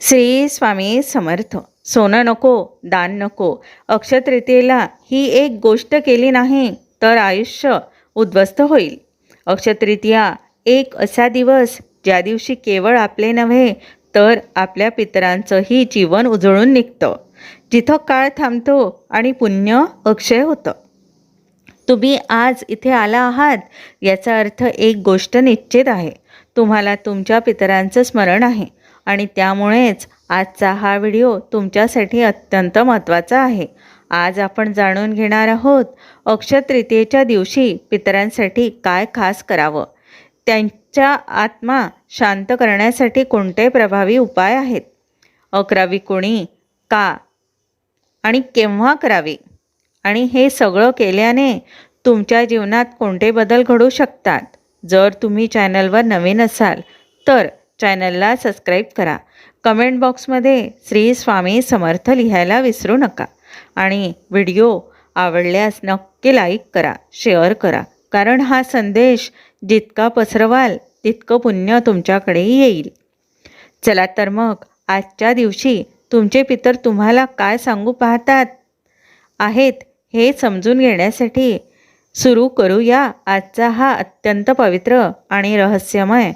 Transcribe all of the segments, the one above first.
श्री स्वामी समर्थ. सोनं नको दान नको. अक्षतृतीयेला ही एक गोष्ट केली नाही तर आयुष्य उद्ध्वस्त होईल. अक्षतृतीया एक असा दिवस ज्या दिवशी केवळ आपले नव्हे तर आपल्या पितरांचंही जीवन उजळून निघतं. जिथं काळ थांबतो आणि पुण्य अक्षय होतं. तुम्ही आज इथे आला आहात याचा अर्थ एक गोष्ट निश्चित आहे. तुम्हाला तुमच्या पितरांचं स्मरण आहे. आणि त्यामुळेच आजचा हा व्हिडिओ तुमच्यासाठी अत्यंत महत्त्वाचा आहे. आज आपण जाणून घेणार आहोत अक्षतृतीयेच्या दिवशी पितरांसाठी काय खास करावं? त्यांच्या आत्मा शांत करण्यासाठी कोणते प्रभावी उपाय आहेत? अकरावी कोणी? का? आणि केव्हा करावी? आणि हे सगळं केल्याने तुमच्या जीवनात कोणते बदल घडू शकतात? जर तुम्ही चॅनलवर नवीन असाल तर चॅनलला सबस्क्राईब करा. कमेंट बॉक्समध्ये श्री स्वामी समर्थ लिहायला विसरू नका. आणि व्हिडिओ आवडल्यास नक्की लाईक करा शेअर करा. कारण हा संदेश जितका पसरवाल तितकं पुण्य तुमच्याकडेही येईल. चला तर मग आजच्या दिवशी तुमचे पितर तुम्हाला काय सांगू पाहतात? आहेत हे समजून घेण्यासाठी सुरू करूया आजचा हा अत्यंत पवित्र आणि रहस्यमय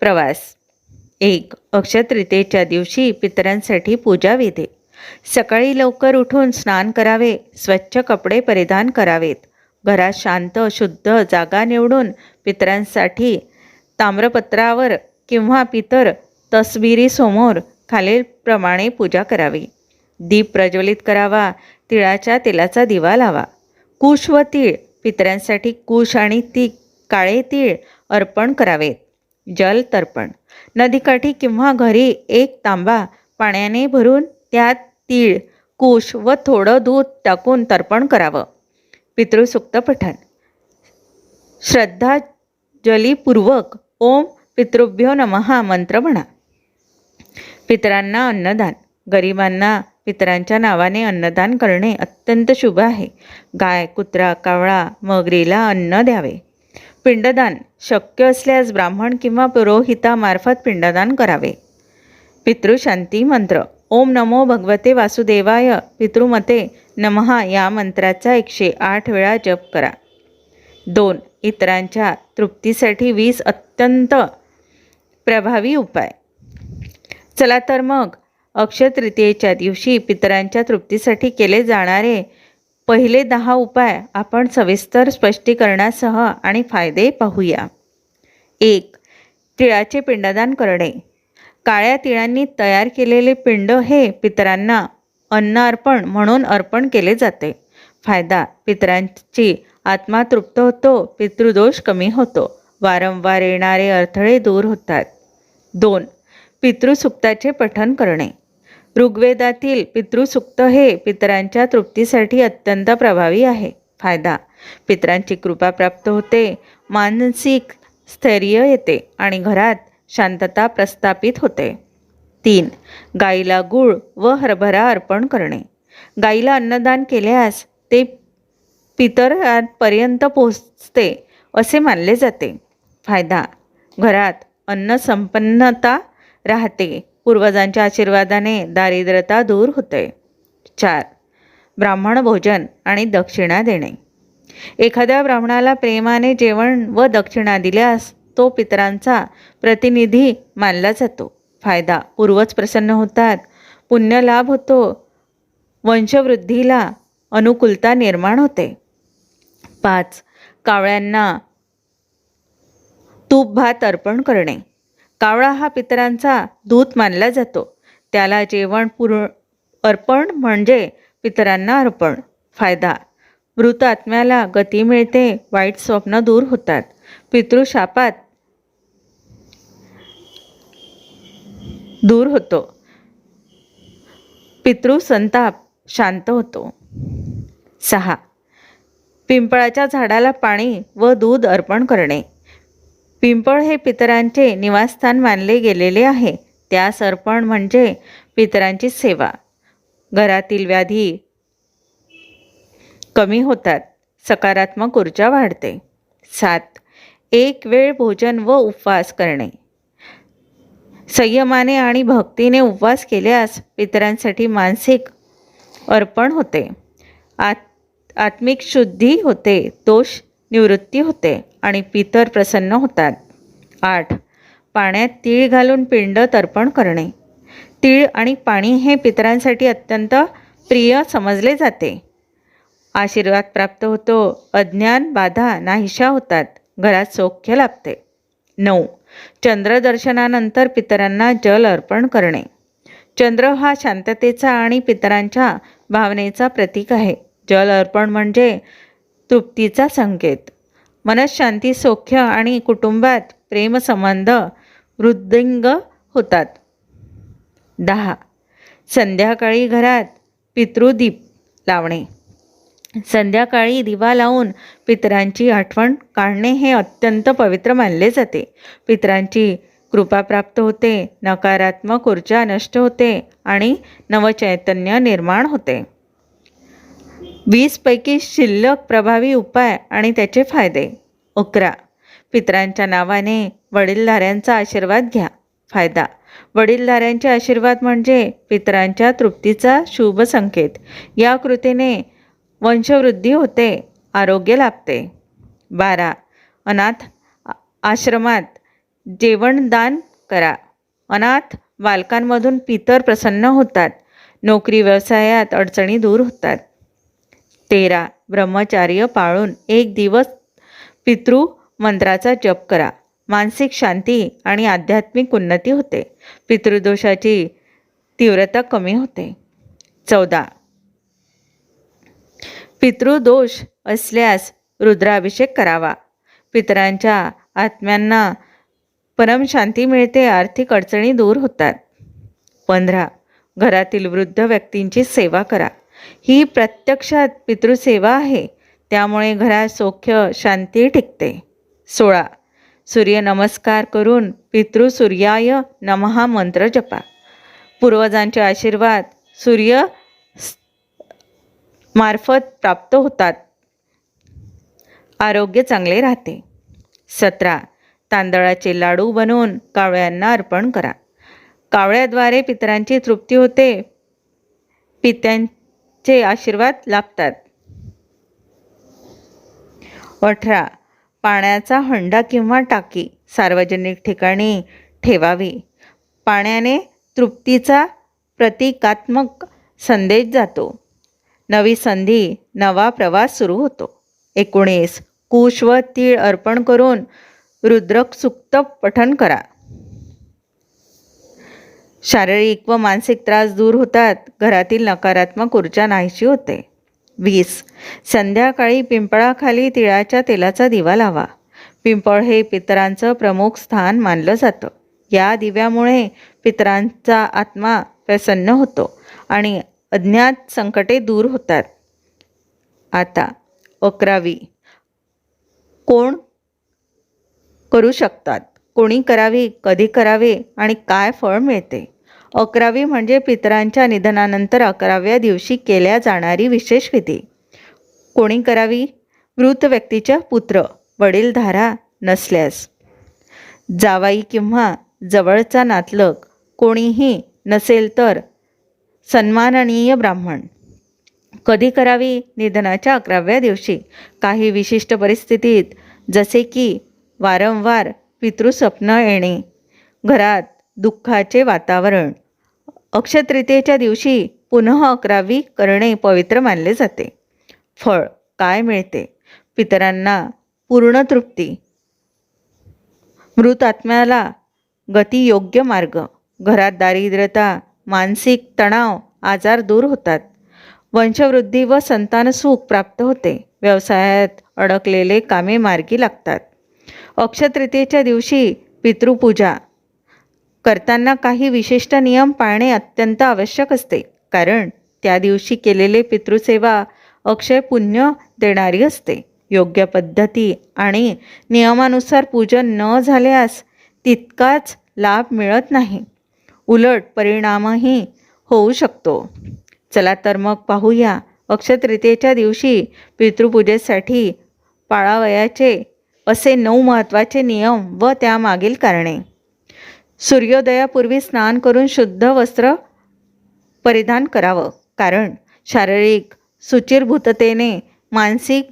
प्रवास. एक अक्षतृतेच्या दिवशी पितरांसाठी पूजा विधे सकाळी लवकर उठून स्नान करावे स्वच्छ कपडे परिधान करावेत. घरात शांत शुद्ध जागा निवडून पितरांसाठी ताम्रपत्रावर किंवा पितर तसबिरीसमोर खालीलप्रमाणे पूजा करावी. दीप प्रज्वलित करावा तिळाच्या तेलाचा दिवा लावा. कुश व तीळ पितरांसाठी कुश आणि ती काळे तीळ अर्पण करावेत. जल तर्पण. नदीकाठी किंवा घरी एक तांबा पाण्याने भरून त्यात तीळ कुश व थोडं दूध टाकून तर्पण करावं. पितृसुक्त पठण श्रद्धाजलीपूर्वक ओम पितृभ्यो नमः मंत्र म्हणा. पितरांना अन्नदान. गरिबांना पितरांच्या नावाने अन्नदान करणे अत्यंत शुभ आहे. गाय कुत्रा कावळा मगरीला अन्न द्यावे. पिंडदान शक्य असल्यास ब्राह्मण किंवा पुरोहितामार्फत पिंडदान करावे. पितृशांती मंत्र. ओम नमो भगवते वासुदेवाय. पितृमते नमहा या मंत्राचा एकशे आठ वेळा जप करा. दोन. इतरांच्या तृप्तीसाठी वीस अत्यंत प्रभावी उपाय. चला तर मग अक्षय तृतीयेच्या दिवशी पितरांच्या तृप्तीसाठी केले जाणारे पहिले दहा उपाय आपण सविस्तर स्पष्टीकरणासह आणि फायदे पाहूया. एक तिळाचे पिंडदान करणे. काळ्या तिळांनी तयार केलेले पिंड हे पितरांना अन्न अर्पण म्हणून अर्पण केले जाते. फायदा पितरांची आत्मा तृप्त होतो पितृदोष कमी होतो. वारंवार येणारे अडथळे दूर होतात. दोन पितृसुक्ताचे पठण करणे. ऋग्वेदातील पितृसुक्त हे पितरांच्या तृप्तीसाठी अत्यंत प्रभावी आहे. फायदा पितरांची कृपा प्राप्त होते मानसिक स्थैर्य येते आणि घरात शांतता प्रस्थापित होते. तीन गाईला गूळ व हरभरा अर्पण करणे. गाईला अन्नदान केल्यास ते पितरांपर्यंत पोहोचते असे मानले जाते. फायदा घरात अन्न संपन्नता राहते पूर्वजांच्या आशीर्वादाने दारिद्रता दूर होते. चार. ब्राह्मण भोजन आणि दक्षिणा देणे. एखाद्या ब्राह्मणाला प्रेमाने जेवण व दक्षिणा दिल्यास तो पितरांचा प्रतिनिधी मानला जातो. फायदा पूर्वज प्रसन्न होतात. पुण्य लाभ होतो. वंशवृद्धीला अनुकूलता निर्माण होते. पाच. कावळ्यांना तूप भात अर्पण करणे. कावळा हा पितरांचा दूत मानला जातो. त्याला जेवण पूर्ण अर्पण म्हणजे पितरांना अर्पण. फायदा मृत आत्म्याला गती मिळते वाईट स्वप्न दूर होतात. पितृशापात दूर होतो. पितृसंताप शांत होतो. सहा पिंपळाच्या झाडाला पाणी व दूध अर्पण करणे. पिंपळ हे पितरांचे निवासस्थान मानले गेलेले आहे. त्यास अर्पण म्हणजे पितरांची सेवा. घरातील व्याधी कमी होतात. सकारात्मक ऊर्जा वाढते. सात. एक वेळ भोजन व उपवास करणे. संयमाने आणि भक्तीने उपवास केल्यास पितरांसाठी मानसिक अर्पण होते. आत आत्मिक शुद्धी होते. दोष निवृत्ती होते आणि पितर प्रसन्न होतात. आठ. पाण्यात तीळ घालून पिंड तर्पण करणे. तीळ आणि पाणी हे पितरांसाठी अत्यंत प्रिय समजले जाते. आशीर्वाद प्राप्त होतो अज्ञान बाधा नाहीशा होतात घरात सौख्य लाभते. नऊ. चंद्रदर्शनानंतर पितरांना जल अर्पण करणे. चंद्र हा शांततेचा आणि पितरांच्या भावनेचा प्रतीक आहे. जल अर्पण म्हणजे तृप्तीचा संकेत. मनशांती सौख्य आणि कुटुंबात प्रेमसंबंध वृद्धिंग होतात. दहा. संध्याकाळी घरात पितृदीप लावणे. संध्याकाळी दिवा लावून पितरांची आठवण काढणे हे अत्यंत पवित्र मानले जाते. पितरांची कृपा प्राप्त होते नकारात्मक ऊर्जा नष्ट होते आणि नवचैतन्य निर्माण होते. वीसपैकी शिल्लक प्रभावी उपाय आणि त्याचे फायदे. अकरा. पितरांच्या नावाने वडीलधाऱ्यांचा आशीर्वाद घ्या. फायदा. वडीलधाऱ्यांचे आशीर्वाद म्हणजे पितरांच्या तृप्तीचा शुभ संकेत. या कृतीने वंशवृद्धी होते आरोग्य लाभते. बारा. अनाथ आश्रमात जेवणदान करा. अनाथ बालकांमधून पितर प्रसन्न होतात. नोकरी व्यवसायात अडचणी दूर होतात. तेरा. ब्रह्मचार्य पाळून एक दिवस पितृ मंत्राचा जप करा. मानसिक शांती आणि आध्यात्मिक उन्नती होते. पितृदोषाची तीव्रता कमी होते. चौदा. पितृदोष असल्यास रुद्राभिषेक करावा. पितरांच्या आत्म्यांना परमशांती मिळते आर्थिक अडचणी दूर होतात. पंधरा. घरातील वृद्ध व्यक्तींची सेवा करा. ही प्रत्यक्षात पितृसेवा आहे. त्यामुळे घरात सौख्य शांती टिकते. सोळा. सूर्यनमस्कार करून पितृसूर्याय नमहा मंत्र जपा. पूर्वजांचे आशीर्वाद सूर्य मार्फत प्राप्त होतात. आरोग्य चांगले राहते. सतरा. तांदळाचे लाडू बनवून कावळ्यांना अर्पण करा. कावळ्याद्वारे पितरांची तृप्ती होते. चे आशीर्वाद लाभतात. अठरा पाण्याचा हंडा किंवा टाकी सार्वजनिक ठिकाणी ठेवावी. पाण्याने तृप्तीचा प्रतिकात्मक संदेश जातो. नवी संधी नवा प्रवास सुरू होतो. एकोणीस कुश व तीळ अर्पण करून रुद्रक सुक्त पठन करा. शारीरिक व मानसिक त्रास दूर होतात. घरातील नकारात्मक ऊर्जा नाहीशी होते. वीस. संध्याकाळी पिंपळाखाली तिळाच्या तेलाचा दिवा लावा. पिंपळ हे पितरांचं प्रमुख स्थान मानलं जातं. या दिव्यामुळे पितरांचा आत्मा प्रसन्न होतो आणि अज्ञात संकटे दूर होतात. आता अकरावी. कोण करू शकतात? कोणी करावी? कधी करावे? आणि काय फळ मिळते? अकरावी म्हणजे पितरांच्या निधनानंतर अकराव्या दिवशी केल्या जाणारी विशेष विधी. कोणी करावी? मृत व्यक्तीच्या पुत्र वडीलधारा नसल्यास. जावाई किंवा जवळचा नातलग कोणीही नसेल तर सन्माननीय ब्राह्मण. कधी करावी? निधनाच्या अकराव्या दिवशी. काही विशिष्ट परिस्थितीत जसे की वारंवार पितृस्वप्न येणे घरात दुःखाचे वातावरण. अक्षतृतीयेच्या दिवशी पुनः अकरावी करणे पवित्र मानले जाते. फळ काय मिळते? पितरांना पूर्ण तृप्ती. मृत आत्म्याला गतियोग्य मार्ग. घरात दारिद्र्यता मानसिक तणाव आजार दूर होतात. वंशवृद्धी व संतान सुख प्राप्त होते. व्यवसायात अडकलेले कामे मार्गी लागतात. अक्षतृतीयेच्या दिवशी पितृपूजा करताना काही विशिष्ट नियम पाळणे अत्यंत आवश्यक असते. कारण त्या दिवशी केलेले पितृसेवा अक्षय पुण्य देणारी असते. योग्य पद्धती आणि नियमानुसार पूजन न झाल्यास तितकाच लाभ मिळत नाही. उलट परिणामही होऊ शकतो. चला तर मग पाहूया अक्षतृतीयेच्या दिवशी पितृपूजेसाठी पाळावयाचे असे नऊ महत्त्वाचे नियम व त्यामागील कारणे. सूर्योदयापूर्वी स्नान करून शुद्ध वस्त्र परिधान करावं. कारण शारीरिक सुचिरभूततेने मानसिक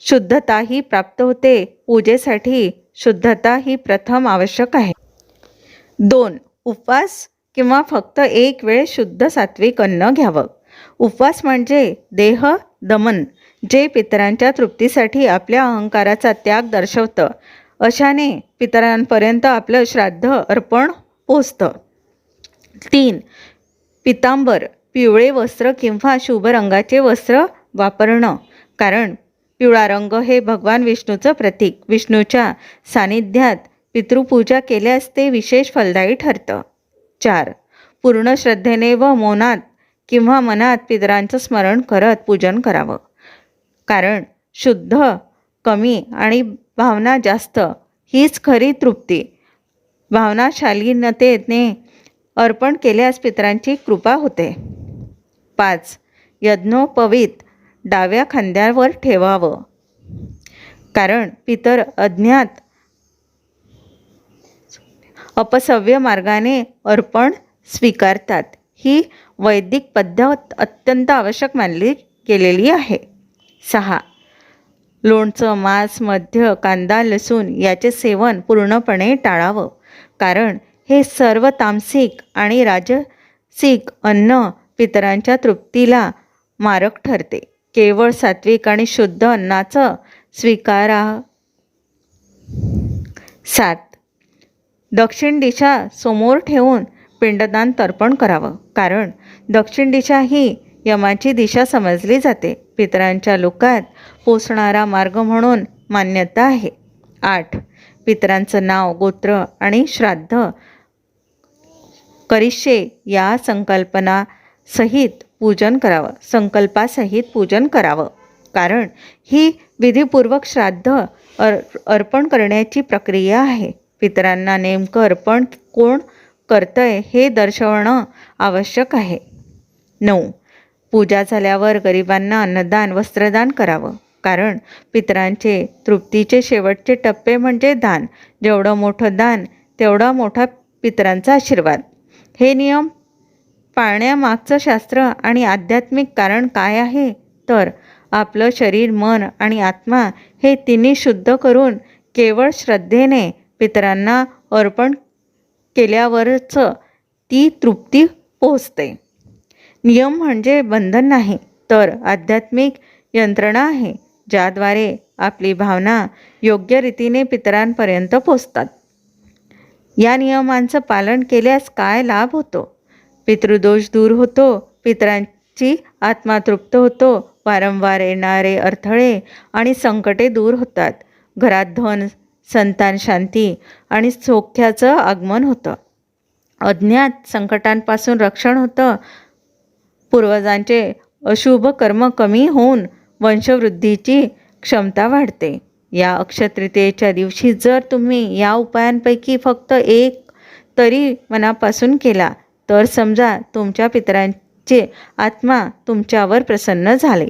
शुद्धता ही प्राप्त होते. पूजेसाठी शुद्धता ही प्रथम आवश्यक आहे. दोन उपवास किंवा फक्त एक वेळ शुद्ध सात्विक अन्न घ्यावं. उपवास म्हणजे देह दमन जे पितरांच्या तृप्तीसाठी आपल्या अहंकाराचा त्याग दर्शवतं. अशाने पितरांपर्यंत आपलं श्राद्ध अर्पण पोचतं. तीन पितांबर पिवळे वस्त्र किंवा शुभ रंगाचे वस्त्र वापरणं. कारण पिवळा रंग हे भगवान विष्णूचं प्रतीक. विष्णूच्या सानिध्यात पितृपूजा केल्यास ते विशेष फलदायी ठरतं. चार पूर्ण श्रद्धेने व मौनात किंवा मनात पितरांचं स्मरण करत पूजन करावं. कारण शुद्ध कमी आणि भावना जास्त हीच खरी तृप्ती. भावनाशालीनतेने अर्पण केल्यास पितरांची कृपा होते. पाच यज्ञोपवीत डाव्या खांद्यावर ठेवावं. कारण पितर अज्ञात अपसव्य मार्गाने अर्पण स्वीकारतात. ही वैदिक पद्धत अत्यंत आवश्यक मानली गेलेली आहे. सहा लोणचं मांस मध्य कांदा लसूण याचे सेवन पूर्णपणे टाळावं. कारण हे सर्व तामसिक आणि राजसिक अन्न पितरांच्या तृप्तीला मारक ठरते. केवळ सात्विक आणि शुद्ध अन्नाचं स्वीकारा सात. दक्षिण दिशा समोर ठेवून पिंडदान तर्पण करावं. कारण दक्षिण दिशा ही यमाची दिशा समजली जाते. पितरांच्या लोकात पोचणारा मार्ग म्हणून मान्यता आहे. आठ. पितरांचं नाव गोत्र आणि श्राद्ध करिष्ये या संकल्पना सहित पूजन करावं. संकल्पासहित पूजन करावं. कारण ही विधीपूर्वक श्राद्ध अर अर्पण करण्याची प्रक्रिया आहे. पितरांना नेमकं अर्पण कोण करतंय हे दर्शवणं आवश्यक आहे. नऊ. पूजा झाल्यावर गरिबांना अन्नदान वस्त्रदान करावं. कारण पितरांचे तृप्तीचे शेवटचे टप्पे म्हणजे दान. जेवढं मोठं दान तेवढा मोठा पितरांचा आशीर्वाद. हे नियम पाळण्यामागचं शास्त्र आणि आध्यात्मिक कारण काय आहे? तर आपलं शरीर मन आणि आत्मा हे तिन्ही शुद्ध करून केवळ श्रद्धेने पितरांना अर्पण केल्यावरच ती तृप्ती पोहोचते. नियम म्हणजे बंधन नाही तर आध्यात्मिक यंत्रणा आहे. ज्याद्वारे आपली भावना योग्य रीतीने पितरांपर्यंत पोचतात. या नियमांचं पालन केल्यास काय लाभ होतो? पितृदोष दूर होतो पितरांची आत्मा तृप्त होतो वारंवार येणारे अडथळे आणि संकटे दूर होतात. घरात धन संतान शांती आणि सौख्याचं आगमन होतं. अज्ञात संकटांपासून रक्षण होतं. पूर्वजांचे अशुभ कर्म कमी होऊन वंशवृद्धीची क्षमता वाढते. या अक्षतृतीयेच्या दिवशी जर तुम्ही या उपायांपैकी फक्त एक तरी मनापासून केला तर समजा तुमच्या पितरांचे आत्मा तुमच्यावर प्रसन्न झाले.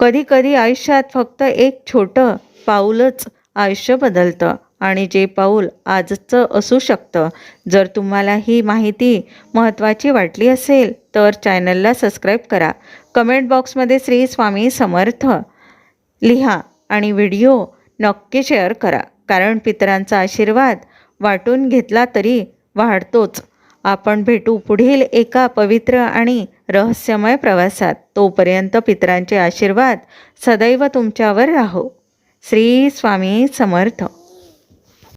कधीकधी आयुष्यात फक्त एक छोटं पाऊलच आयुष्य बदलतं आणि जे पाऊल आजचं असू शकतं. जर तुम्हाला ही माहिती महत्त्वाची वाटली असेल तर चॅनलला सबस्क्राईब करा. कमेंट बॉक्समध्ये श्री स्वामी समर्थ लिहा आणि व्हिडिओ नक्की शेअर करा. कारण पितरांचा आशीर्वाद वाटून घेतला तरी वाढतोच. आपण भेटू पुढील एका पवित्र आणि रहस्यमय प्रवासात. तोपर्यंत पितरांचे आशीर्वाद सदैव तुमच्यावर राहो. श्री स्वामी समर्थ.